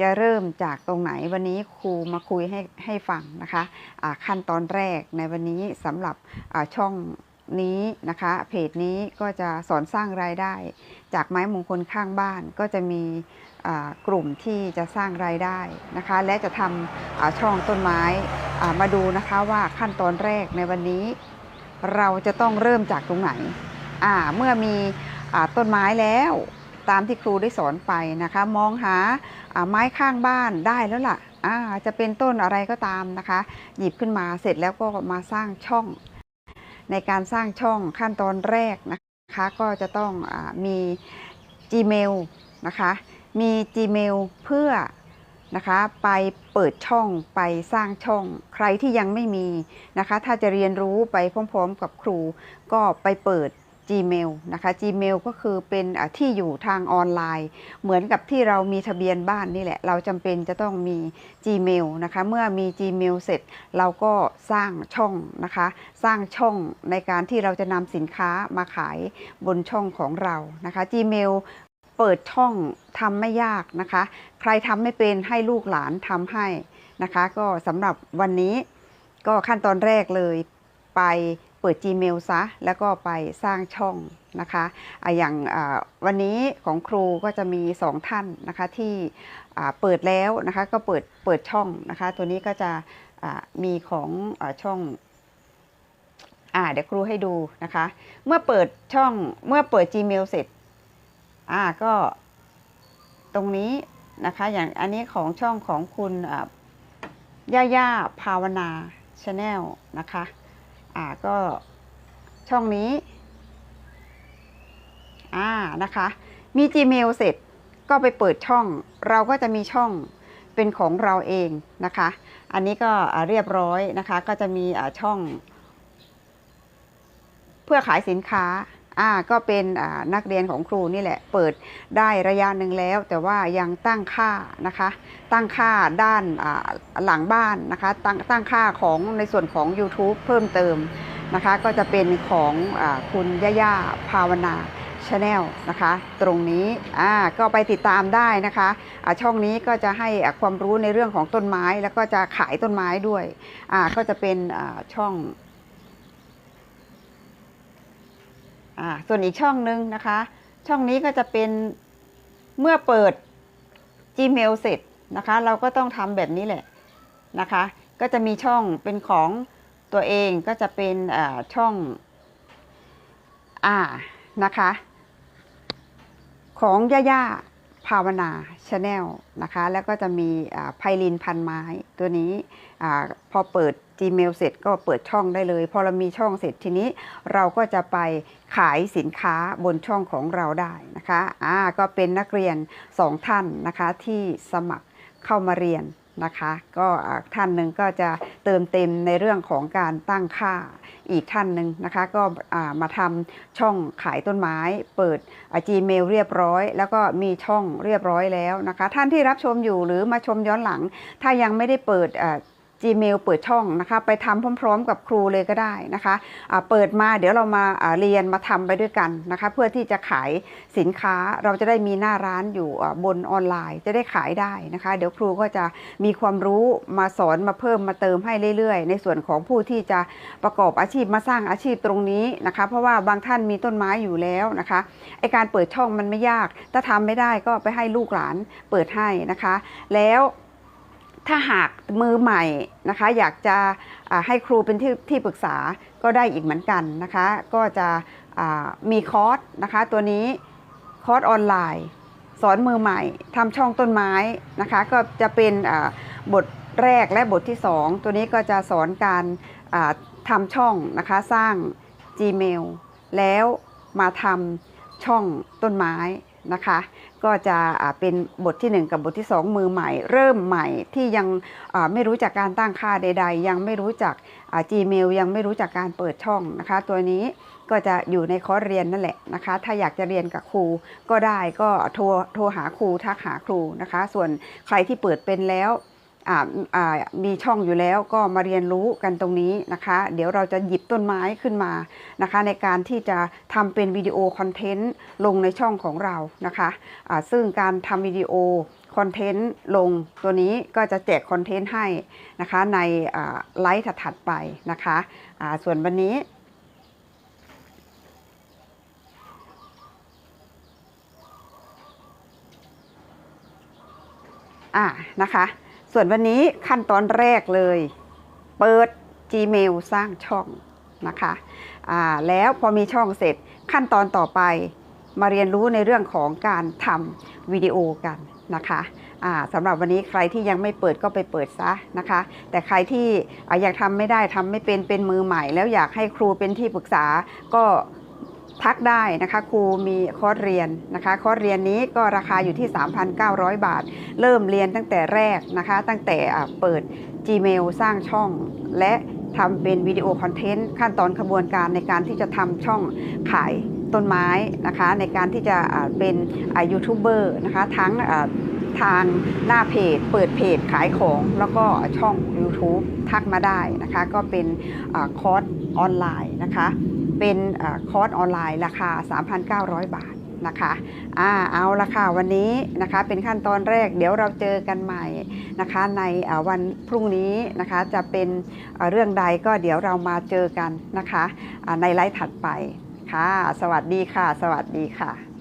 จะเริ่มจากตรงไหนวันนี้ครูมาคุยให้ให้ฟังนะคะอ่าขั้นตอนแรกในวันนี้สำหรับช่องนี้นะคะเพจนี้ก็จะสอนสร้างรายได้ จากไม้มงคลข้างบ้านก็จะมีกลุ่มที่จะสร้างรายได้นะคะ และจะทำช่องต้นไม้มาดูนะคะว่าขั้นตอนแรกในวันนี้ เราจะต้องเริ่มจากตรงไหน เมื่อมีอต้นไม้แล้ว ตามที่ครูได้สอนไปนะคะ มองหาไม้ข้างบ้านได้แล้วล่ะอ่าจะเป็นต้นอะไรก็ตามนะคะ หยิบขึ้นมาเสร็จแล้วก็มาสร้างช่อง ในการสร้างช่องขั้นตอนแรกนะคะ ก็จะต้องอมี Gmail นะคะ มี Gmail เพื่อนะคะไปเปิดช่องไปสร้างช่องใครที่ยังไม่มีนะคะ ถ้าจะเรียนรู้ไปพร้อมๆกับครู ก็ไปเปิด Gmail นะคะ Gmail ก็คือเป็นที่อยู่ทางออนไลน์ เหมือนกับที่เรามีทะเบียนบ้านนี่แหละ เราจำเป็นจะต้องมี Gmail นะคะ เมื่อมี Gmail เสร็จเราก็สร้างช่องนะคะ สร้างช่องในการที่เราจะนำสินค้ามาขายบนช่องของเรานะคะ Gmail เปิดช่องทำไม่ยากนะคะ ใครทำไม่เป็นให้ลูกหลานทำให้นะคะ ก็สำหรับวันนี้ก็ขั้นตอนแรกเลยไป เปิด Gmail ซะ แล้วก็ไปสร้างช่องนะคะอะอย่างวันนี้ของครูก็จะมีสองท่านนะคะที่เปิดแล้วนะคะก็เปิดเปิดช่องนะคะตัวนี้ก็จะมีของอช่องอ่าเดี๋ยวครูให้ดูนะคะ เมื่อเปิดช่องเมื่อเปิด Gmail เสร็จอ่าก็ตรงนี้นะคะอย่างอันนี้ของช่องของคุณย่าย่าภาวนาชาแนลนะคะ อ่าก็ช่องนี้ อ่านะคะ มี Gmail เสร็จก็ไปเปิดช่อง เราก็จะมีช่องเป็นของเราเองนะคะ อันนี้ก็เรียบร้อยนะคะ ก็จะมีช่อง เพื่อขายสินค้า อ่าก็เป็นนักเรียนของครูนี่แหละ เปิดได้ระยะหนึ่งแล้ว แต่ว่ายังตั้งค่านะคะ ตั้งค่าด้านหลังบ้านนะคะ ตั้งตั้งค่าของในส่วนของ YouTube เพิ่มเติมนะคะ ก็จะเป็นของอคุณย่าย่าภาวนาชาแนลนะคะ ตรงนี้อ่าก็ไปติดตามได้นะคะอ่าช่องนี้ก็จะให้ความรู้ในเรื่องของต้นไม้ แล้วก็จะขายต้นไม้ด้วยอ่าก็จะเป็นช่อง อ่า ส่วนอีกช่องหนึ่งนะคะ ช่องนี้ก็จะเป็นเมื่อเปิด Gmail เสร็จนะคะ เราก็ต้องทำแบบนี้แหละนะคะ ก็จะมีช่องเป็นของตัวเองก็จะเป็นช่องอ่านะคะ ของย่าย่าภาวนาชาแนลนะคะ แล้วก็จะมีไพลินพันไม้ตัวนี้อพอเปิด Gmail เสร็จก็เปิดช่องได้เลย พอเรามีช่องเสร็จทีนี้ เราก็จะไปขายสินค้าบนช่องของเราได้นะคะอ่าก็เป็นนักเรียนสองท่านนะคะที่สมัครเข้ามาเรียนนะคะก็ท่านหนึ่งก็จะเติมเต็มในเรื่องของการตั้งค่าอีกท่านหนึ่งนะคะ ก็มาทำช่องขายต้นไม้ เปิด Gmail เรียบร้อย แล้วก็มีช่องเรียบร้อยแล้วนะคะ ท่านที่รับชมอยู่หรือมาชมย้อนหลัง ถ้ายังไม่ได้เปิด Gmail เปิดช่องนะคะ ไปทำพร้อม ๆ กับครูเลยก็ได้นะคะอ่าเปิดมาเดี๋ยวเรามาเรียนมาทำไปด้วยกันนะคะ เพื่อที่จะขายสินค้าเราจะได้มีหน้าร้านอยู่บนออนไลน์จะได้ขายได้นะคะ เดี๋ยวครูก็จะมีความรู้มาสอนมาเพิ่มมาเติมให้เรื่อยๆ ในส่วนของผู้ที่จะประกอบอาชีพมาสร้างอาชีพตรงนี้นะคะ เพราะว่าบางท่านมีต้นไม้อยู่แล้วนะคะไอการเปิดช่องมันไม่ยาก ถ้าทำไม่ได้ก็ไปให้ลูกหลานเปิดให้นะคะ แล้ว ถ้าหากมือใหม่นะคะอยากจะให้ครูเป็นที่ที่ปรึกษาก็ได้อีกเหมือนกันนะคะ ก็จะมีคอร์สนะคะ ตัวนี้คอร์สออนไลน์ สอนมือใหม่ทำช่องต้นไม้นะคะ ก็จะเป็นบทแรกและบทที่ 2 ตัวนี้ก็จะสอนการทำช่องนะคะสร้าง Gmail แล้วมาทำช่องต้นไม้ นะคะ ก็จะเป็นบททีหนึ่1 กับบทที่ 2 มือใหม่ เริ่มใหม่ที่ยังไม่รู้จักการตั้งค่าใด ๆ ยังไม่รู้จัก Gmail ยังไม่รู้จักการเปิดช่องนะคะ ตัวนี้ก็จะอยู่ในคอร์สเรียนนั่นแหละนะคะ ถ้าอยากจะเรียนกับครูก็ได้ก็โทรโทรหาครูทักหาครูนะคะ ส่วนใครที่เปิดเป็นแล้ว มีช่องอยู่แล้วก็มาเรียนรู้กันตรงนี้นะคะ เดี๋ยวเราจะหยิบต้นไม้ขึ้นมานะคะ ในการที่จะทำเป็นวิดีโอคอนเทนต์ลงในช่องของเรานะคะอ่าซึ่งการทำวิดีโอคอนเทนต์ลงตัวนี้ก็จะแจกคอนเทนต์ให้นะคะในไลฟ์ถัดไปนะคะอ่าส่วนวันนี้อ่านะคะ ส่วนวันนี้ขั้นตอนแรกเลย เปิด Gmail สร้างช่องนะคะอ่าแล้วพอมีช่องเสร็จขั้นตอนต่อไปมาเรียนรู้ในเรื่องของการทำวิดีโอกันนะคะอ่าสำหรับวันนี้ใครที่ยังไม่เปิดก็ไปเปิดซะนะคะ แต่ใครที่อ่ายังทำไม่ได้ทำไม่เป็นเป็นมือใหม่ แล้วอยากให้ครูเป็นที่ปรึกษาก็ ทักได้นะคะครูมีคอร์สเรียนนะคะคอร์สเรียนนี้ก็ราคาอยู่ที่ 3,900 บาท เริ่มเรียนตั้งแต่แรกนะคะตั้งแต่เปิด Gmail สร้างช่อง และทำเป็นวิดีโอคอนเทนต์ขั้นตอนขบวนการในการที่จะทำช่องขายต้นไม้นะคะในการที่จะเป็นยูทูบเบอร์นะคะทั้งทางหน้าเพจ เปิดเพจขายของแล้วก็ช่อง YouTube ทักมาได้นะคะ ก็เป็นอคอร์สออนไลน์นะคะ เป็นอคอร์สออนไลน์ราคา 3,900 บาทนะคะอ่าเอาละค่ะวันนี้นะคะเป็นขั้นตอนแรกเดี๋ยวเราเจอกันใหม่นะคะ ในวันพรุ่งนี้นะคะจะเป็นเรื่องใดก็เดี๋ยวเรามาเจอกันนะคะในไลฟ์ถัดไปค่ะ สวัสดีค่ะ สวัสดีค่ะ